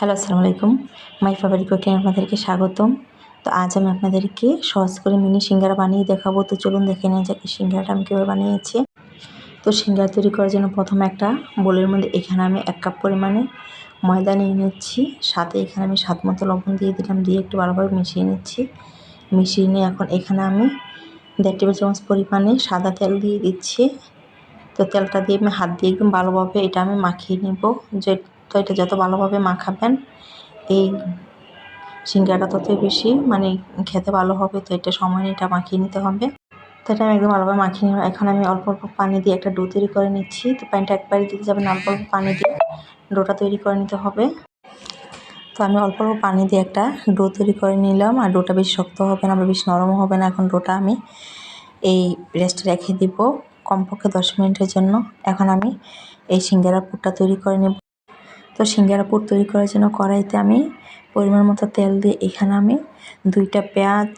Hello, আসসালামু আলাইকুম। My favourite cooking আপনাদেরকে স্বাগতম। তো আজ আমি আপনাদেরকে সহজ করে মিনি সিঙ্গারা বানিয়ে দেখাবো। তো চলুন দেখে নেওয়া যাক সিঙ্গারাটা আমি কীভাবে বানিয়েছি। তো সিঙ্গারা তৈরি করার জন্য প্রথমে একটা বোলের মধ্যে, এখানে আমি এক কাপ পরিমাণে ময়দা নিয়ে নিচ্ছি। সাথে এখানে আমি স্বাদ মতো লবণ দিয়ে দিলাম, দিয়ে একটু ভালোভাবে মিশিয়ে নিচ্ছি। মিশিয়ে নিয়ে এখন এখানে আমি দেড় টেবিল চামচ পরিমাণে সাদা তেল দিয়ে দিচ্ছি। তো তেলটা দিয়ে আমি হাত দিয়ে একদম ভালোভাবে এটা আমি মাখিয়ে নিব। যে তো এটা যত ভালোভাবে মাখাবেন, এই সিঙ্গাটা ততই বেশি মানে খেতে ভালো হবে, তো এটা সময় এটা মাখিয়ে নিতে হবে। তো এটা আমি একদম ভালোভাবে মাখিয়ে নিলাম। এখন আমি অল্প অল্প পানি দিয়ে একটা ডো তৈরি করে নিচ্ছি। তো পানিটা একবারে দিতে যাবেন অল্প অল্প পানি দিয়ে। ডোটা তৈরি করে নিতে হবে। তো আমি অল্প অল্প পানি দিয়ে একটা ডো তৈরি করে নিলাম। আর ডোটা বেশি শক্ত হবে না বা বেশি নরমও হবে না। এখন ডোটা আমি এই রেস্টে রেখে দিব কমপক্ষে দশ মিনিটের জন্য। এখন আমি এই সিঙ্গারা পুরটা তৈরি করে নেব। তো সিঙ্গারা পুর তৈরি করার জন্য কড়াইতে আমি পরিমাণ মতো তেল দিয়ে এখানে আমি দুইটা পেঁয়াজ,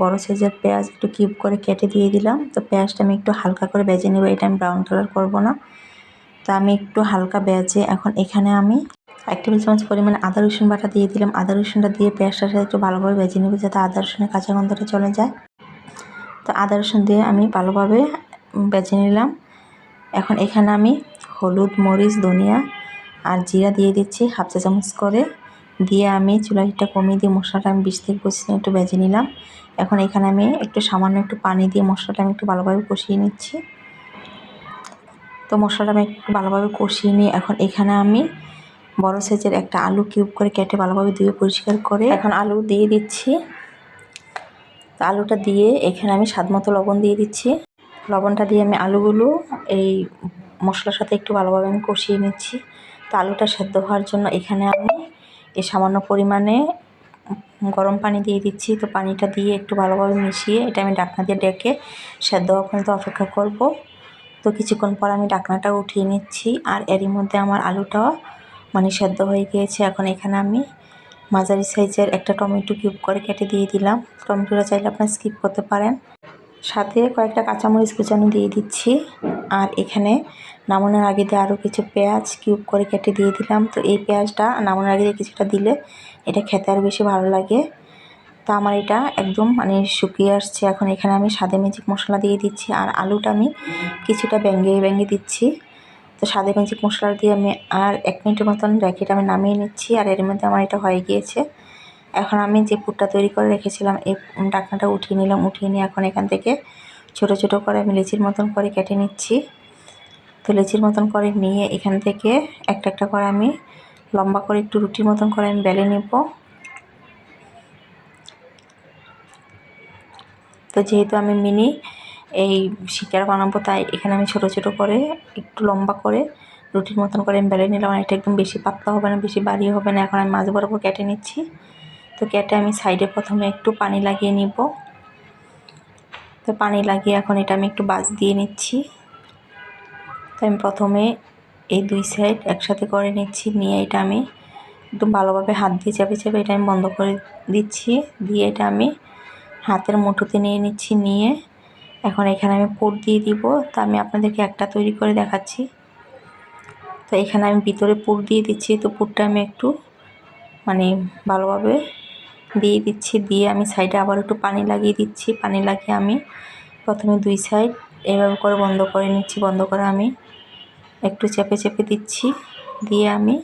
বড় সাইজের পেঁয়াজ একটু কিউব করে কেটে দিয়ে দিলাম। তো পেঁয়াজটা আমি একটু হালকা করে বেজে নেব, এটা আমি ব্রাউন কালার করব না। তো আমি একটু হালকা বেজে এখন এখানে আমি এক টেবিল চামচ পরিমাণে আদা, রসুন বাটা দিয়ে দিলাম। আদা, রসুনটা দিয়ে পেঁয়াজটার সাথে একটু ভালোভাবে বেজে নেব যাতে আদা, রসুনের কাঁচা গন্ধটা চলে যায়। তো আদা, রসুন দিয়ে আমি ভালোভাবে বেজে নিলাম। এখন এখানে আমি হলুদ, মরিচ, ধনিয়া আর জিরা দিয়ে দিচ্ছি হাফ চা চামচ করে। দিয়ে আমি চুলাটা কমিয়ে দিয়ে মশলাটা আমি বিশ থেকে পঁচিশ একটু বেজে নিলাম। এখন এখানে আমি একটু সামান্য একটু পানি দিয়ে মশলাটা আমি একটু ভালোভাবে কষিয়ে নিচ্ছি। তো মশলাটা আমি একটু ভালোভাবে কষিয়ে নিয়ে এখন এখানে আমি বড় সাইজের একটা আলু কিউব করে কেটে ভালোভাবে ধুয়ে পরিষ্কার করে এখন আলু দিয়ে দিচ্ছি। আলুটা দিয়ে এখানে আমি স্বাদ মতো লবণ দিয়ে দিচ্ছি। লবণটা দিয়ে আমি আলুগুলো এই মশলার সাথে একটু ভালোভাবে আমি কষিয়ে নিচ্ছি। তো আলুটা সেদ্ধ হওয়ার জন্য এখানে আমি এই সামান্য পরিমাণে গরম পানি দিয়ে দিচ্ছি। তো পানিটা দিয়ে একটু ভালোভাবে মিশিয়ে এটা আমি ডাকনা দিয়ে ডেকে সেদ্ধ হওয়া পর্যন্ত অপেক্ষা করব। তো কিছুক্ষণ পর আমি ডাকনাটা উঠিয়ে নিচ্ছি আর এরই মধ্যে আমার আলুটাও মানে সেদ্ধ হয়ে গিয়েছে। এখন এখানে আমি মাঝারি সাইজের একটা টমেটো কিউব করে কেটে দিয়ে দিলাম। টমেটোটা চাইলে আপনার স্কিপ করতে পারেন। সাথে কয়েকটা কাঁচামরিচ কুচানো দিয়ে দিচ্ছি। আর এখানে নামানোর আগে দিয়ে আরও কিছু পেঁয়াজ কিউব করে কেটে দিয়ে দিলাম। তো এই পেঁয়াজটা নামানোর আগে দিয়ে কিছুটা দিলে এটা খেতে আরও বেশি ভালো লাগে। তা আমার এটা একদম মানে শুকিয়ে আসছে। এখন এখানে আমি সাদে ম্যাজিক মশলা দিয়ে দিচ্ছি। আর আলুটা আমি কিছুটা ব্যাঙ্গে ব্যাঙ্গে দিচ্ছি। তো সাদে ম্যাজিক মশলা দিয়ে আমি আর এক মিনিটের মতন রেখে আমি নামিয়ে নিচ্ছি। আর এর মধ্যে আমার এটা হয়ে গিয়েছে। এখন আমি যে পুরটা তৈরি করে রেখেছিলাম, এই ডাকনাটা উঠিয়ে নিলাম, উঠিয়ে নিয়ে এখন এখান থেকে ছোট ছোট করে আমি লিচির মতন করে কেটে নিচ্ছি। তো লিচির মতন করে নিয়ে এখান থেকে একটা একটা করে আমি লম্বা করে একটু রুটির মতন করে আমি বেলে নেব। তো যেহেতু আমি মিনি, এই শিকার বানাবো, তাই এখানে আমি ছোট ছোট করে একটু লম্বা করে রুটির মতন করে আমি বেলে নিলাম। এটা একদম বেশি পাতলা হবে না, বেশি বাড়ি হবে না। এখন আমি মাঝ বরাবর কেটে নিচ্ছি। তো কেটে আমি সাইডে প্রথমে একটু পানি লাগিয়ে নিব। তো পানি লাগিয়ে এখন এটা আমি একটু বাজ দিয়ে নিচ্ছি। তো আমি প্রথমে এই দুই সাইড একসাথে করে নিচ্ছি, নিয়ে এটা আমি একটু ভালোভাবে হাত দিয়ে চাপে চাপে এটা আমি বন্ধ করে দিচ্ছি। দিয়ে এটা আমি হাতের মুঠোতে নিয়ে নিচ্ছি, নিয়ে এখন এখানে আমি পুর দিয়ে দিব। তো আমি আপনাদেরকে একটা তৈরি করে দেখাচ্ছি। তো এখানে আমি ভিতরে পুর দিয়ে দিচ্ছি। তো পুরটা আমি একটু মানে ভালোভাবে দিয়ে দিচ্ছি, দিয়ে আমি সাইডে আবার একটু পানি লাগিয়ে দিচ্ছি। পানি লাগিয়ে আমি প্রথমে দুই সাইড এভাবে করে বন্ধ করে নিচ্ছি, বন্ধ করে আমি একটু চেপে চেপে দিচ্ছি। দিয়ে আমি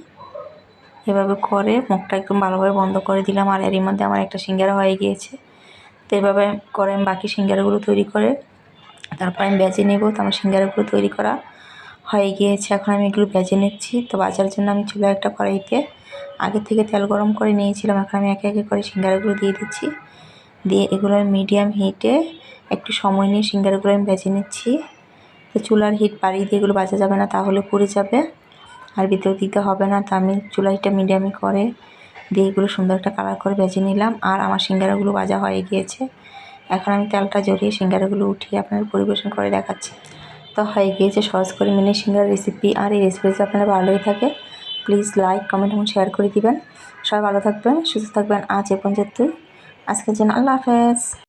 এভাবে করে মুখটা একদম ভালোভাবে বন্ধ করে দিলাম আর এরই মধ্যে আমার একটা সিঙ্গারা হয়ে গিয়েছে। তো এভাবে করে আমি বাকি সিঙ্গারাগুলো তৈরি করে তারপর আমি বেজে নেব। তো আমার সিঙ্গারাগুলো তৈরি করা হয়ে গিয়েছে, এখন আমি এগুলো বেজে নিচ্ছি। তো বাজার জন্য আমি চুলা একটা কড়াইতে আগে থেকে তেল গরম করে নিয়েছিলাম, এখন আমি একে একে করে সিঙ্গারাগুলো দিয়ে দিচ্ছি। দিয়ে এগুলো মিডিয়াম হিটে একটু সময় নিয়ে সিঙ্গারাগুলো আমি ভেজে নিচ্ছি। তো চুলার হিট বাড়িয়ে দিয়ে এগুলো বাজা যাবে না, তাহলে পুড়ে যাবে। আর ভিতরে দিতে হবে না, তো আমি চুলা হিটটা মিডিয়ামে করে দিয়ে এগুলো সুন্দর একটা কালার করে ভেজে নিলাম। আর আমার সিঙ্গারাগুলো ভাজা হয়ে গিয়েছে। এখন আমি তেলটা জড়িয়ে সিঙ্গারাগুলো উঠিয়ে আপনার পরিবেশন করে দেখাচ্ছি। তো হয়ে গিয়েছে, সহজ করে মিনি সিঙ্গার রেসিপি আর এই রেসিপি যদি আপনারা ভালোই থাকে। প্লিজ লাইক, কমেন্ট এবং শেয়ার করে দিবেন। সবাই ভালো থাকবেন, সুস্থ থাকবেন। আজ এ পর্যন্তই। আজকের জন্য আল্লাহ হাফেজ।